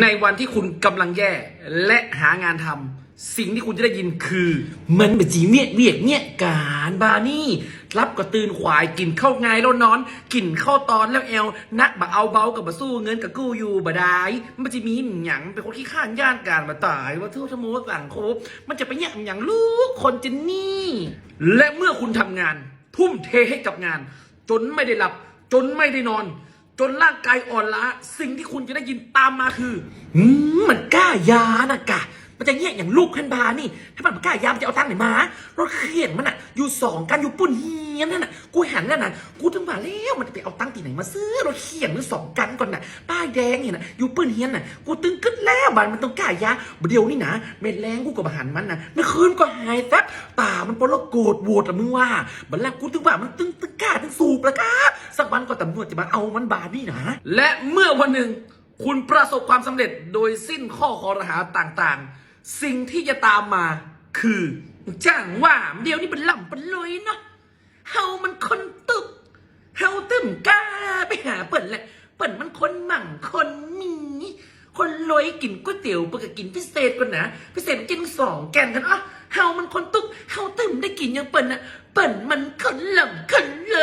ในวันที่คุณกำลังแย่และหางานทำสิ่งที่คุณจะได้ยินคือ มันเป็นจีเมียเวียกเนี่ยการบานี่ รับก็ตื่นขวายกินข้าวไงแล้วนอน กินข้าวตอนแล้วแอลนักบ่เอาเบากับบ่สู้เงินกับกู้อยู่บ่ได้มันจะมีหยังเป็นคนขี้ข้านย่านการมาตายว่าเทุกชั่วโมสั่งโคบมันจะไปแย่งหยังลูกคนจะนี่ และเมื่อคุณทำงาน ทุ่มเทให้กับงาน จนไม่ได้หลับจนไม่ได้นอน จนร่างกายอ่อนล้า สิ่งที่คุณจะได้ยินตามมาคืออืมมันกล้ายานะกะ มันจะแยอย่างลูกขันบานี่ ถ้ามันกล้ายามันจะเอาตังค์ไหนมารถเขียนมันอะ อยู่สองกันอยู่ปุ่นเฮียนนั่นน่ะ กูหันนั่นน่ะ กูถึงมาแล้วมันจะไปเอาตังค์ที่ไหนมาซื้อรถเขียนหรือสองกันก่อนน่ะ ป้ายแดงเนี่ยน่ะ อยู่ปืนเฮียนน่ะ กูตึงกึดแล้วบันมันต้องกล้ายาเดียวนี่นะเม็ดแรงกูกับหันมันนะเมื่อคืนก็หายแซับตามันปลโกรธโวตอะมึงว่าบันแรกกูถึงว่ามันตึงตึงกล้าตึงสูบล้วกะ สักวันก็ตำรวจจะมาเอามันบานี่นะและเมื่อวันหนึ่งคุณประสบความสำเร็จโดยสิ้นข้อคอรหาต่างๆ สิ่งที่จะตามมาคือจ้างว่าเดี๋ยวนี้เป็นล่ำเป็นลอยเนาะเฮามันคนตึกเฮาตึมกล้าไปหาเปิ่นแหละเปิ่นมันคนหมั่งคนมีคนรวยกินก๋วยเตี๋ยวเปิ่นก็กินพิเศษก่อนนะพิเศษกินสองแกนกันอะเฮามันคนตึกเฮาตึมได้กินอยังเปิ่นนะเปิ่นมันคนหล่ำคนเล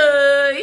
ย